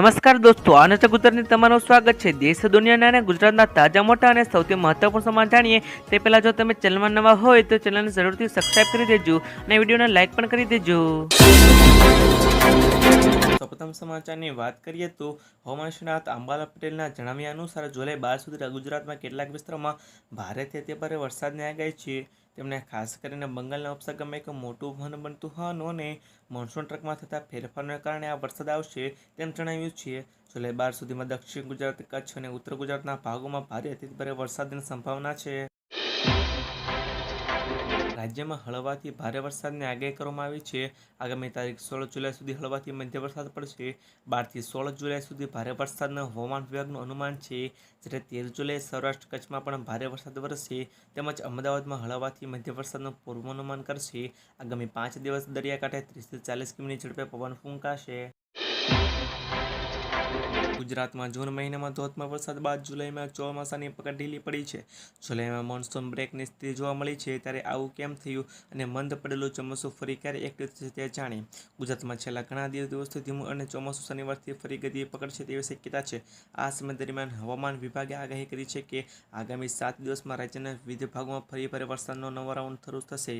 નમસ્કાર દોસ્તો આનંદ ગુજરાતની તમારું સ્વાગત છે. દેશ, દુનિયાના અને ગુજરાતના તાજા, મોટા અને સૌથી મહત્વપૂર્ણ સમાચાર જાણીએ. તે પહેલાં જો તમે ચેનલમાં નવા હોય તો ચેનલને જરૂરથી સબસ્ક્રાઇબ કરી દેજો અને વિડીયોને લાઇક પણ કરી દેજો. સૌપ્રથમ સમાચારની વાત કરીએ તો હવામાન અંબાલા પટેલના જણાવ્યા અનુસાર જુલાઈ બાર સુધી ગુજરાતમાં કેટલાક વિસ્તારોમાં ભારેથી અતિ ભારે વરસાદની આગાહી છે. તેમણે ખાસ કરીને બંગાળના ઉપસાગરમાં એક મોટું વહન બનતું હોવાનું અને મોન્સૂન ટ્રકમાં થતા ફેરફારને કારણે આ વરસાદ આવશે તેમ જણાવ્યું છે. જુલાઈ બાર સુધીમાં દક્ષિણ ગુજરાત, કચ્છ અને ઉત્તર ગુજરાતના ભાગોમાં ભારે અતિભારે વરસાદની સંભાવના છે. રાજ્યમાં હળવાથી ભારે વરસાદની આગાહી કરવામાં આવી છે. આગામી તારીખ સોળ જુલાઈ સુધી હળવાથી મધ્ય વરસાદ પડશે. બારથી સોળ જુલાઈ સુધી ભારે વરસાદનું હવામાન વિભાગનું અનુમાન છે જ્યારે તેર જુલાઈ સૌરાષ્ટ્ર કચ્છમાં પણ ભારે વરસાદ વરસશે તેમજ અમદાવાદમાં હળવાથી મધ્ય વરસાદનું પૂર્વાનુમાન કરશે. આગામી પાંચ દિવસ દરિયાકાંઠે ત્રીસથી ચાલીસ કિમીની ઝડપે પવન ફૂંકાશે. ગુજરાતમાં જૂન મહિનામાં ધોધમાર વરસાદ બાદ જુલાઈમાં ચોમાસાની પકડ ઢીલી પડી છે. જુલાઈમાં મોન્સૂન બ્રેકની સ્થિતિ જોવા મળી છે ત્યારે આવું કેમ થયું અને મંદ પડેલું ચોમાસું ફરી ક્યારે એક્ટિવ થશે તે જાણી ગુજરાતમાં છેલ્લા ઘણા દિવસથી ધીમું અને ચોમાસું શનિવારથી ફરી ગતિ પકડશે તેવી શક્યતા છે. આ સમય દરમિયાન હવામાન વિભાગે આગાહી કરી છે કે આગામી સાત દિવસમાં રાજ્યના વિવિધ ભાગોમાં ફરી ભારે વરસાદનો નવો રાઉન્ડ શરૂ થશે.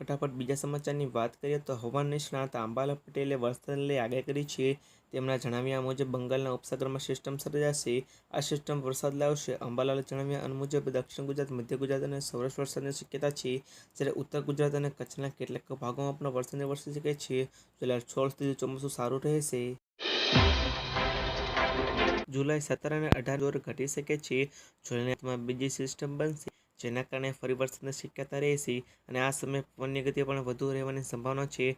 ફટાફટ બીજા સમાચારની વાત કરીએ તો હવામાન નિષ્ણાત અંબાલા પટેલે વરસાદને લઈ આગાહી કરી છે. તેમના જણાવ્યા મુજબ બંગાળના ઉપસાગરમાં સિસ્ટમ સર્જાશે આ સિસ્ટમ વરસાદ લાવશે. અંબાલાલે જણાવ્યા મુજબ દક્ષિણ ગુજરાત, મધ્ય ગુજરાત અને સૌરાષ્ટ્ર વરસાદની શક્યતા છે. જ્યારે ઉત્તર ગુજરાત અને કચ્છના કેટલાક ભાગોમાં પણ વરસાદ વરસી શકે છે. જુલાઈ સોળ સુધી ચોમાસું સારું રહેશે. જુલાઈ સત્તર અને અઢાર દોર ઘટી શકે છે. જુલાઈમાં બીજી સિસ્ટમ બનશે. જેના કારણે ફરી વરસાદની શક્યતા રહેશે અને આ સમયે પવનની ગતિ પણ વધુ રહેવાની સંભાવના છે.